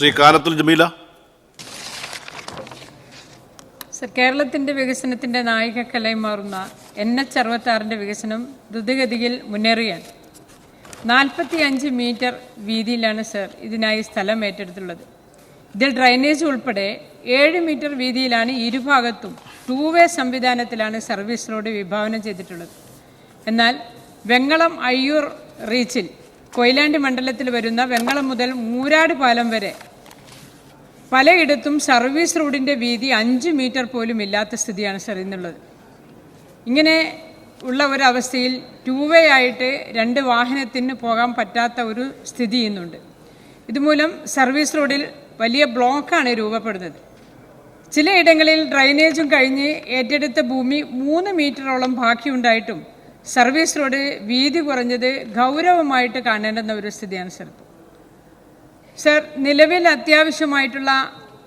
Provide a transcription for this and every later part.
Shri Jameela. Sir വികസനത്തിന്റെ നായികക്കലായി മാറുന്ന N H അറുപത്താറിന്റെ വികസനം ദ്രുതഗതിയിൽ മുന്നേറുകയാണ് നാൽപ്പത്തി അഞ്ച് മീറ്റർ വീതിയിലാണ് സർ ഇതിനായി സ്ഥലം ഏറ്റെടുത്തുള്ളത്. ഇതിൽ ഡ്രൈനേജ് ഉൾപ്പെടെ ഏഴ് മീറ്റർ വീതിയിലാണ് ഇരുഭാഗത്തും ടൂ വേ സംവിധാനത്തിലാണ് സർവീസ് റോഡ് വിഭാവനം ചെയ്തിട്ടുള്ളത്. എന്നാൽ വെങ്ങളം അയ്യൂർ റീച്ചിൽ കൊയിലാണ്ടി മണ്ഡലത്തിൽ വരുന്ന വെങ്ങളം മുതൽ മൂരാട് പാലം വരെ പലയിടത്തും സർവീസ് റോഡിന്റെ വീതി അഞ്ച് മീറ്റർ പോലും ഇല്ലാത്ത സ്ഥിതിയാണ് സർ ഇന്നുള്ളത്. ഇങ്ങനെ ഉള്ള ഒരവസ്ഥയിൽ ടൂ വേ ആയിട്ട് രണ്ട് വാഹനത്തിന് പോകാൻ പറ്റാത്ത ഒരു സ്ഥിതി ഇന്നുണ്ട്. ഇതുമൂലം സർവീസ് റോഡിൽ വലിയ ബ്ലോക്കാണ് രൂപപ്പെടുന്നത്. ചിലയിടങ്ങളിൽ ഡ്രൈനേജും കഴിഞ്ഞ് ഏറ്റെടുത്ത ഭൂമി മൂന്ന് മീറ്ററോളം ബാക്കിയുണ്ടായിട്ടും സർവീസ് റോഡ് വീതി കുറഞ്ഞത് ഗൗരവമായിട്ട് കാണേണ്ടുന്ന ഒരു സ്ഥിതിയാണ് ഇപ്പോൾ. സർ നിലവിൽ അത്യാവശ്യമായിട്ടുള്ള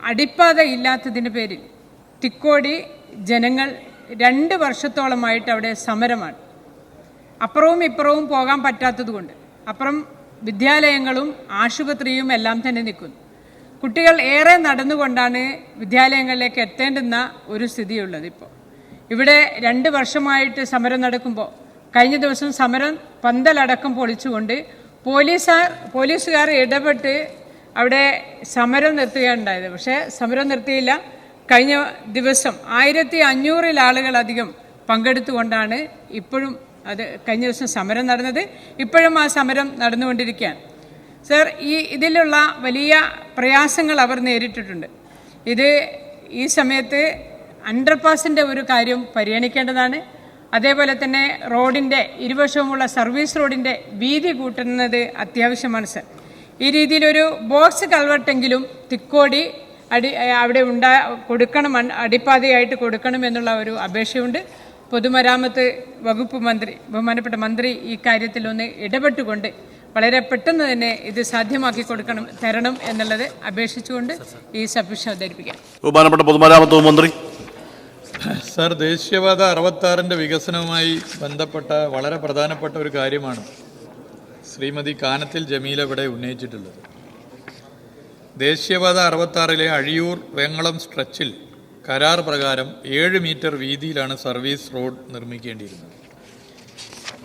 അടിപ്പാത ഇല്ലാത്തതിന് പേരിൽ തിക്കോടി ജനങ്ങൾ രണ്ട് വർഷത്തോളമായിട്ട് അവിടെ സമരമാണ്. അപ്പുറവും ഇപ്പുറവും പോകാൻ പറ്റാത്തതുകൊണ്ട്. അപ്പുറം വിദ്യാലയങ്ങളും ആശുപത്രിയും എല്ലാം തന്നെ നിൽക്കുന്നു. കുട്ടികൾ ഏറെ നടന്നുകൊണ്ടാണ് വിദ്യാലയങ്ങളിലേക്ക് എത്തേണ്ടുന്ന ഒരു സ്ഥിതിയുള്ളത് ഇപ്പോൾ. ഇവിടെ രണ്ട് വർഷമായിട്ട് സമരം നടക്കുമ്പോൾ കഴിഞ്ഞ ദിവസം സമരം പന്തലടക്കം പൊളിച്ചുകൊണ്ട് പോലീസുകാർ പോലീസുകാർ ഇടപെട്ട് അവിടെ സമരം നിർത്തുകയുണ്ടായത്. പക്ഷേ സമരം നിർത്തിയില്ല. കഴിഞ്ഞ ദിവസം ആയിരത്തി അഞ്ഞൂറിൽ ആളുകളധികം പങ്കെടുത്തുകൊണ്ടാണ് ഇപ്പോഴും അത് കഴിഞ്ഞ ദിവസം സമരം നടന്നത്. ഇപ്പോഴും ആ സമരം നടന്നുകൊണ്ടിരിക്കുകയാണ്. സർ ഈ ഇതിലുള്ള വലിയ പ്രയാസങ്ങൾ അവർ നേരിട്ടിട്ടുണ്ട്. ഇത് ഈ സമയത്ത് അണ്ടർപാസിന്റെ ഒരു കാര്യം പരിഗണിക്കേണ്ടതാണ്. അതേപോലെ തന്നെ റോഡിന്റെ ഇരുവശവുമുള്ള സർവീസ് റോഡിന്റെ വീതി കൂട്ടുന്നത് അത്യാവശ്യമാണ് സർ. ഈ രീതിയിലൊരു ബോക്സ് കൾവട്ടെങ്കിലും തിക്കോടി അടി അവിടെ ഉണ്ടാ കൊടുക്കണം അടിപ്പാതയായിട്ട് കൊടുക്കണം എന്നുള്ള ഒരു അപേക്ഷയുണ്ട്. പൊതുമരാമത്ത് വകുപ്പ് മന്ത്രി ബഹുമാനപ്പെട്ട മന്ത്രി ഈ കാര്യത്തിൽ ഒന്ന് ഇടപെട്ടുകൊണ്ട് വളരെ പെട്ടെന്ന് തന്നെ ഇത് സാധ്യമാക്കി കൊടുക്കണം തരണം എന്നുള്ളത് അപേക്ഷിച്ചുകൊണ്ട് ഈ സബ്മിഷൻ അവതരിപ്പിക്കാം. ബഹുമാനപ്പെട്ട പൊതുമരാമത്ത് വകുപ്പ് മന്ത്രി സർ ദേശീയപാത അറുപത്താറിന്റെ വികസനവുമായി ബന്ധപ്പെട്ട വളരെ പ്രധാനപ്പെട്ട ഒരു കാര്യമാണ് ശ്രീമതി കാനത്തിൽ ജമീല ഇവിടെ ഉന്നയിച്ചിട്ടുള്ളത്. ദേശീയപാത അറുപത്താറിലെ അഴിയൂർ വെങ്ങളം സ്ട്രെച്ചിൽ കരാർ പ്രകാരം ഏഴ് മീറ്റർ വീതിയിലാണ് സർവീസ് റോഡ് നിർമ്മിക്കേണ്ടിയിരുന്നത്.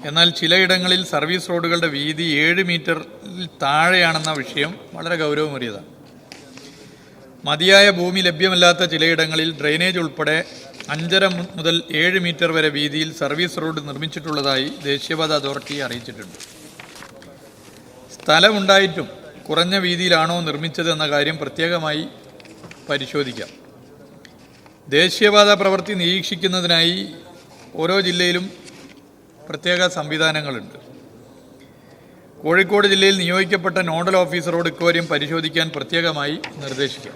എന്നാൽ ചിലയിടങ്ങളിൽ സർവീസ് റോഡുകളുടെ വീതി ഏഴ് മീറ്ററിൽ താഴെയാണെന്ന വിഷയം വളരെ ഗൗരവമേറിയതാണ്. മതിയായ ഭൂമി ലഭ്യമല്ലാത്ത ചിലയിടങ്ങളിൽ ഡ്രെയിനേജ് ഉൾപ്പെടെ അഞ്ചര മുതൽ ഏഴ് മീറ്റർ വരെ വീതിയിൽ സർവീസ് റോഡ് നിർമ്മിച്ചിട്ടുള്ളതായി ദേശീയപാത അതോറിറ്റി അറിയിച്ചിട്ടുണ്ട്. സ്ഥലമുണ്ടായിട്ടും കുറഞ്ഞ വീതിയിലാണോ നിർമ്മിച്ചതെന്ന കാര്യം പ്രത്യേകമായി പരിശോധിക്കാം. ദേശീയപാത പ്രവൃത്തി നിരീക്ഷിക്കുന്നതിനായി ഓരോ ജില്ലയിലും പ്രത്യേക സംവിധാനങ്ങളുണ്ട്. കോഴിക്കോട് ജില്ലയിൽ നിയോഗിക്കപ്പെട്ട നോഡൽ ഓഫീസറോട് ഇക്കാര്യം പരിശോധിക്കാൻ പ്രത്യേകമായി നിർദ്ദേശിക്കാം.